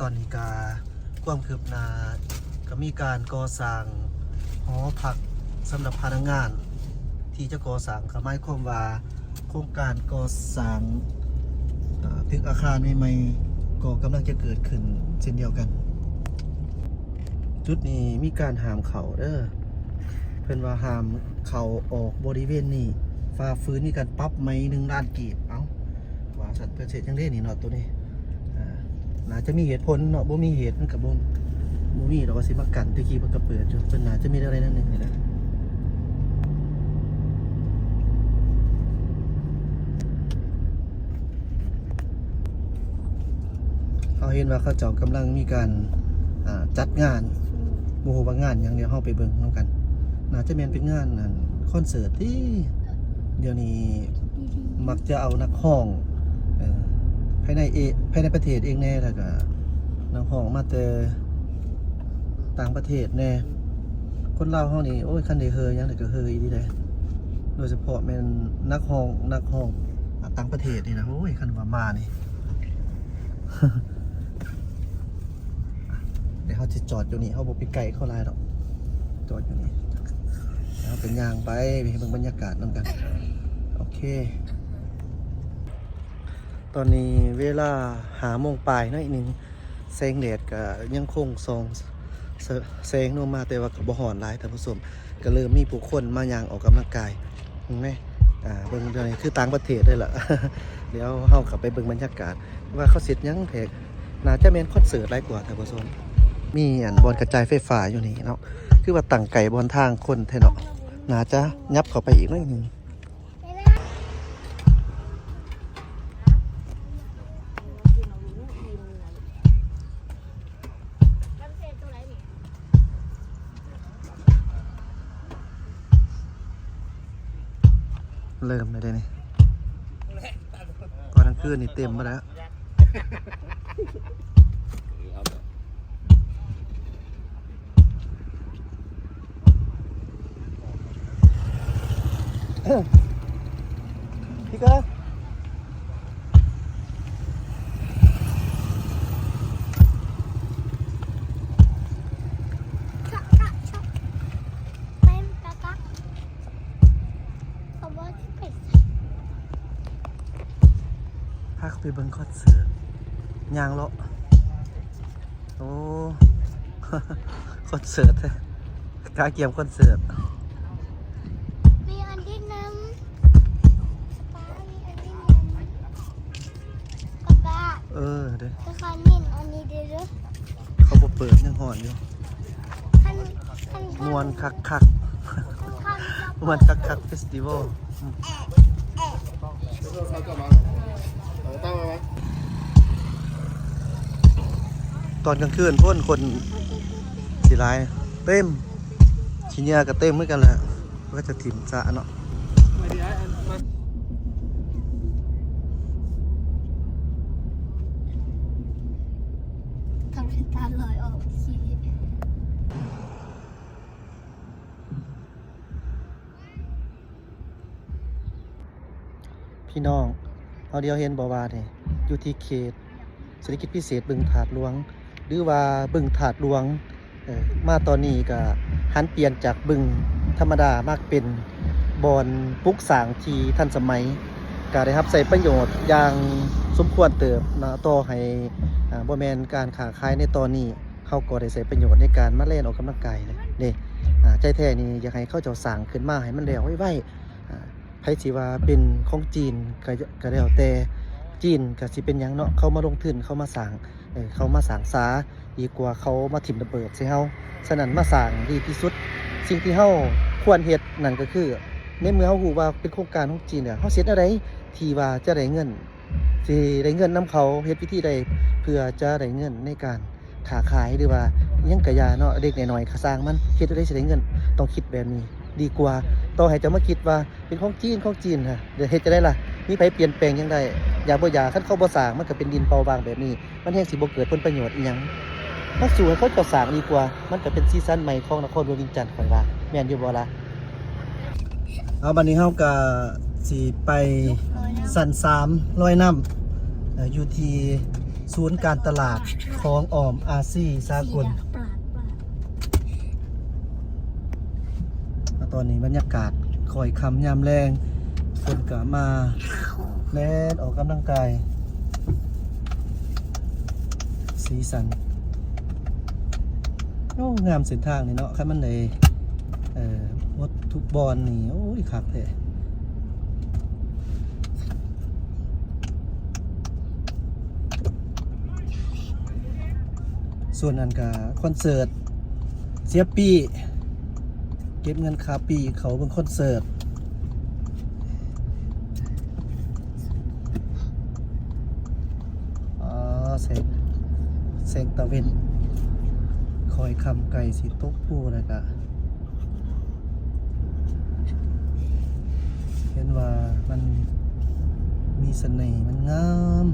ตอนนี้กาความคืบหน้าก็มีการก่อสร้างหอพักสำหรับพนักงาน ที่จะก่อสร้างก็หมายความว่าโครงการก่อสร้างตึกอาคารใหม่ๆก็กำลังจะเกิดขึ้นเช่นเดียวกัน จุดนี้มีการห้ามเขาเด้อเพิ่นว่าห้ามเขาออกบริเวณนี้ฝ่าฝืนมีการปรับไหมหนึ่งล้านกีบเอ้าว่าสัตว์เพื่อเสร็จจังได้นี่เนาะตัวนี้ น่าจะมีเหตุผลเนาะบ่มีเหตุมันกับบ่บ่มีเราก็สิมากันตะกี้มันก็เปิดอยู่เพิ่นน่าจะมีอะไรนั่นหนึงนี่แหละเขาเห็นว่าเขาเจ้ากำลังมีการอ่าจัดงานโมโหว่างานอย่างเดียวเฮาไปเบิ่งนํกัน น่าจะแม่นเป็นงานนั่นคอนเสิร์ตที่เดี๋ยวนี้มักจะเอานักห้องเอ่อายในเอภายในประเทศเองแน่แล้วก็นักห้องมาแต่ต่างประเทศแน่ คนเล่าวเฮานี่โอ้ยคันได้เฮยยังได้ก็เฮยดีเด้โดยเฉพาะแม่นนักห้องนักห้องต่างประเทศนี่นะโอ้ยคันว่ามานี่เดี๋ยวเขาจะจอดอยู่นี่เขาบอกไปไกลเข้าลายหรอกจอดอยู่นี่แล้วเป็นยางไปไปเบิ่งบรรยากาศนำกัน โอเค ตอนนี้เวลาหาโมงปลายน่อยหนึ่งแสงแดดก็ยังคงส่องแสงลงมาแต่ว่าก็บ่ฮ้อนหลายท่านผู้ชมก็เริ่มมีผู้คนมาย่างออกกำลังกายเห็นไหมอ่าเบิ่งเดี๋ยวนี้คือต่างประเทศได้ละเดี๋ยวเฮากลับไปเบิ่งบรรยากาศ ว่าเขาเสร็จยังแพกน่าจะเป็นคอนเสิร์ตหลายกว่าท่านผู้ชมมีอันบอลกระจายไฟฟ้าอยู่นี่เนาะคือว่าตั้งไก่บนทางคนแท้เนาะน่าจะยับเข้าไปอีกหน่อยหนึง เริ่มเลยเด้นี่ก่อนกลางคืนนี่เต็มมาแล้วพี่เกิร์ กะกะชอบเป็นกะกะเขาบอกที่เป็ด พาเขา ไปเบิ่งคอนเสิร์ตยางเลาะโอ้คอนเสิร์ตแท้กาเกียมคอนเสิร์ตมีอันที่น้ำป้ามีอันที่น้ำกะกะเออเด้อกะคันมินอันนี้เด้อเขาบ่เปิดยังหอนอยู่คันคันมวนคักคักคันจะมวนคักคักเฟสติวัลอืม ตอนกลางคืนพ่นคนสีลายเต็มชิ้นยาก็เต็มเหมือนกันแหละก็จะถิ่มสะเนาะทำให้ตาลอยออกขี้พี่น้อง เอาเดียวเห็นบ่ว่าเนี่ยอยู่ที่เขตเศรษฐกิจพิเศษบึงถาดหลวง หรือว่าบึงถาดหลวงมาตอนนี้ก็หันเปลี่ยนจากบึงธรรมดามากเป็นบอนปุกสางที่ทันสมัยก็ได้รับใส่ประโยชน์อย่างสมควรเติบนะต่อให้บ่แมนการขาขายในตอนนี้เขาก็ได้ใส่ประโยชน์ในการมาเล่นออกกำลังกายเลยนี่ใจแท้นี่อยากให้เข้าเจ้าสางขึ้นมาให้มันแล้วไว้ๆอ่าไผสิว่าเป็นของจีนก็จะก็แล้วแต่ จีนก็สิเป็นหยังเนาะเขามาลงทุนเขามาสร้างเออเขามาสร้างสาดีกว่าเขามาถิ่มระเบิดใส่เฮาฉะนั้นมาสร้างดีที่สุด สิ่งที่เฮาควรเฮ็ดนั่นก็คือ ในเมื่อเฮาฮู้ว่าเป็นโครงการของจีนเนี่ยเฮาเฮ็ดอะไรที่ว่าจะได้เงินสิได้เงินนํเขาเฮ็ดวิธีใดเพื่อจะได้เงินในการค้าขายหรือว่ายังกะยาเนาะเด็กน้อยๆก็สร้างมันเฮ็ดอะไรสิได้เงิน ต้องคิดแบบนี้ดีกว่าต่อให้จะมาคิดว่าเป็นของจีนของจีนค่ะเดี๋ยวเฮ็ดจะได้ล่ะ มีไผเปลี่ยนแปลงยังได้อยาบ่อยากคันเขาบ่สางมันก็เป็นดินเปล่าบางแบบนี้ มันแฮงสิบ่เกิดผลประโยชน์อีหยังมาสู่ให้เขาเจ้าสร้างดีกว่า มันก็เป็นซีซั่นใหม่ของนครหลวงวิงจันทน์ข่อยว่าแม่นอยู่บ่ล่ะเอาบัดนี้เฮาก็สิไปลอยน้ำสัน3ลอยน้ำอ่ออยู่ที่ศูนย์การตลาดของออมอาซีสากลตอนนี้บรรยากาศคอยคำยามแรง คนก็มาแล่นออกกำลังกาย สีสันโอ้งามเส้นทางนี่เนาะคันมันเลยเอ่อวัดทุกบอลนี่ โอ้ยคักเลยส่วนอันกาคอนเสิร์ตเสียปี เก็บเงินคาปีเขาเป็นคอนเสิร์ต อ๋อ แสงแสงตะเวนคอยคำไก่สีตกผู้นะกะเห็นว่ามันมีเสน่ห์มันงาม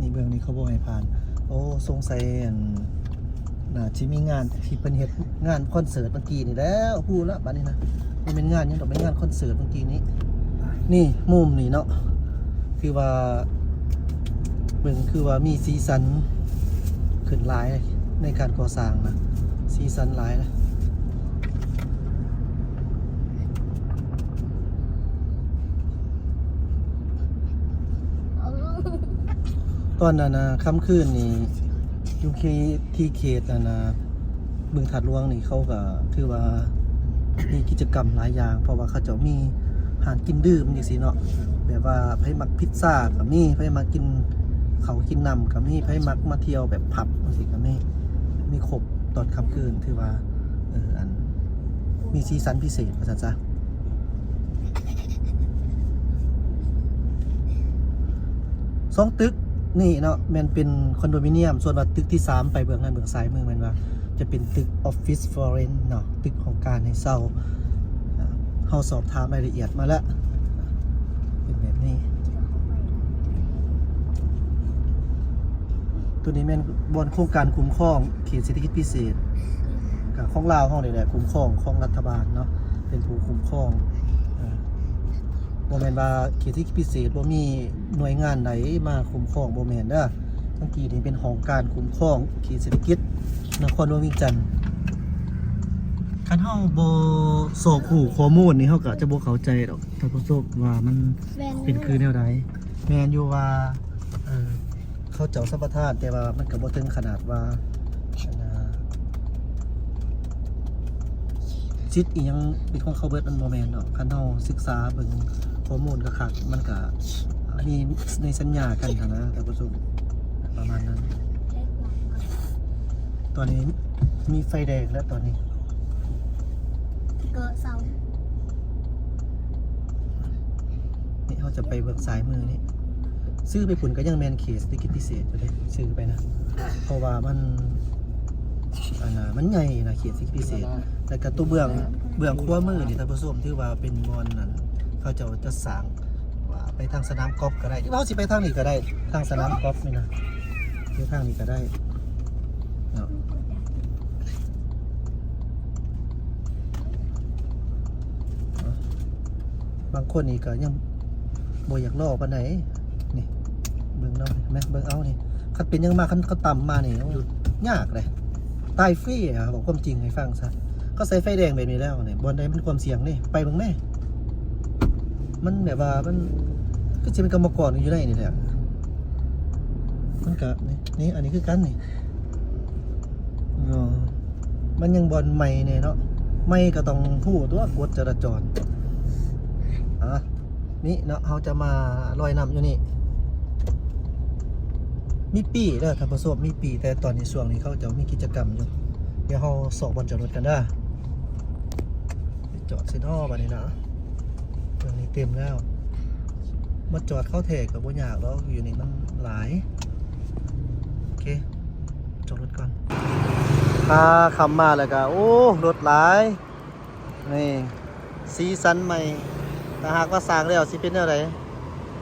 นี่เบื้องนี้เขาบอกให้ผ่าน โอ้ สงสัยอัน น่าจะมีงานที่เป็นเฮ็ดงานคอนเสิร์ตเมื่อกี้นี่แล้วพูดละบัดนี้นะมันเป็นงานหยังดอกเป็นงานคอนเสิร์ตเมื่อกี้นี้ นี่มุมนี่เนาะคือว่าเบิ่งคือว่ามีสีสันขึ้นหลายในการก่อสร้างนะสีสันหลายนะเออตอนนั้นนะค่ำคืนนี่ อยูเคที่เขตนะนะบึงถัดหลวงนี่เขาก็คือว่ามีกิจกรรมหลายอย่าง เพราะว่าเขาเจะมีอาหารกินดื่มอย่างสิเนาะแบบว่าไผมักพิซซ่าก็มีไผมักกินเขาวกินน้ำก็มีไผมักมาเที่ยวแบบผับจังซี่ก็มีมีครบตอนค่ำคืนถือว่าเอออันมีสีสันพิเศษว่าซั่นซะสองตึก นี่เนาะมันเป็นคอนโดมิเนียม ส่วนว่าตึกที่ 3 ไปเบื้องนั้นเบื้องซ้ายมือมันว่า จะเป็นตึกออฟฟิศฟอร์เรนเนาะตึกของการให้เศร้าอ่าเฮาสอบถามรายละเอียดมาแล้วเป็นแบบนี้ ตัวนี้แม่นบนโครงการคุ้มครองเขตเศรษฐกิจพิเศษกับของลาวห้องนี่แหละคุ้มครองของรัฐบาลเนาะเป็นผู้คุ้มครอง บ่แม่นว่าเขตเศรษฐกิจพิเศษบ่มีหน่วยงานใดมาคุ้มครองบ่แม่นเด้อเมื่อกี้นี่เป็นของการคุ้มครองเขตเศรษฐกิจนครหลวงเวียงจันทน์คันเฮาบ่สอบหูข้อมูลนี่เฮาก็จะบ่เข้าใจดอกท่านผู้ชมว่ามันเป็นคือแนวใดแมนอยู่ว่าเออเขาเจ้าสัมปทานแต่ว่ามันก็บ่ถึงขนาดว่าอันะจิตอีหยังเป็นของเขาเบิดมันบ่แม่นเนาะคันเฮาศึกษาเบิ่ง ข้อมูลก็คักมันก็มีในสัญญากันหั้นนะท่านผู้ชมประมาณนั้น ตอนนี้มีไฟแดงแล้วตอนนี้ เกิดเสานี่เขาจะไปเบิกสายมือนี่ซื้อไปผุนก็ยังแมนเคสติกิจพิเศษอยู่เลยซื้อไปนะ เพราะว่ามันอันน่ะมันใหญ่นะเขตสิพิเศษ แต่กระตัวเบื้องเบื้องขั้วมือนี่ท่านผู้ชมที่ว่าเป็นบอลนั่น เขาจะจะสร้างว่าไปทางสนามกอล์ฟก็ได้ที่ว่าสิไปทางนี้ก็ได้ ทางสนามกอล์ฟนี่นะที่ทางนี้ก็ได้เนาะบางคนนี่ก็ยังบอยากลอปไหนนี่เบิ่งเนาไหมเบิ่งเอานี่คันเป็นยังมาคันเขาต่ำมาเนี่ยยากเลยตายฟรีอะบอกความจริงให้ฟังซะก็ใส่ไฟแดงแบบนี้แล้วเนี่ยบอลใดมันความเสี่ยงนี่ไปมึงแม่ มันแบบว่ามันก็จะเป็นกรรมกรอยู่ได้นี่แหละมันกะนี่นี่อันนี้คือกันนี่มันยังบอลใหม่เนี่ยเนาะไม่ก็ต้องพูดว่ากฎจราจรอะนี่เนาะเขาจะมาลอยน้ำอยู่นี่ มีปีเด้อท่านผู้ชมมีปีแต่ตอนนี้ช่วงนี้เขาจะมีกิจกรรมอยู่ เดี๋ยวเราสอบบอลจอดรถกันเด้จอดเซนอบันนี้นะ ตรงนี้เต็มแล้วมาจอดเข้าแถกกับบ่ยากแล้วอยู่นี่มันหลาย โอเค จอดรถก่อนพาคำมาแล้วก็โอ้ รถหลาย นี่สีสันใหม่แต่หากว่าสร้างแล้วสิเป็นแนวไหน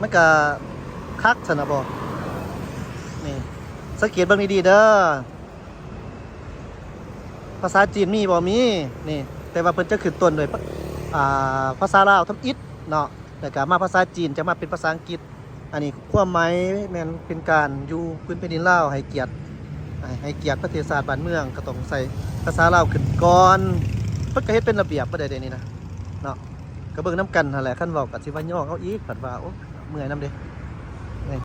มันก็คักสนะบอกนี่สังเกตเบางดีๆเด้อภาษาจีนมีบ่มีนี่ แต่ว่าเพิ่นจะขึ้นต้นด้วยอ่า ภาษาลาวทำอิดเนาะแล้วก็มาภาษาจีนจะมาเป็นภาษาอังกฤษ อันนี้ความหมายแมนเป็นการอยู่พื้นแผ่นดินลาวให้เกียรติให้เกียรติประเทศชาติบ้านเมืองก็ต้องใส่ภาษาลาวขึ้นก่อนเพิ่นก็เฮ็ดเป็นระเบียบบ่ได้เดยวนี้นะเนาะก็เบิ่งน้ำกันนั่นแหละคันเว้าก็สิว่าย่อเอาอีกผัดว่าโอ้เมื่อยน้ำเด้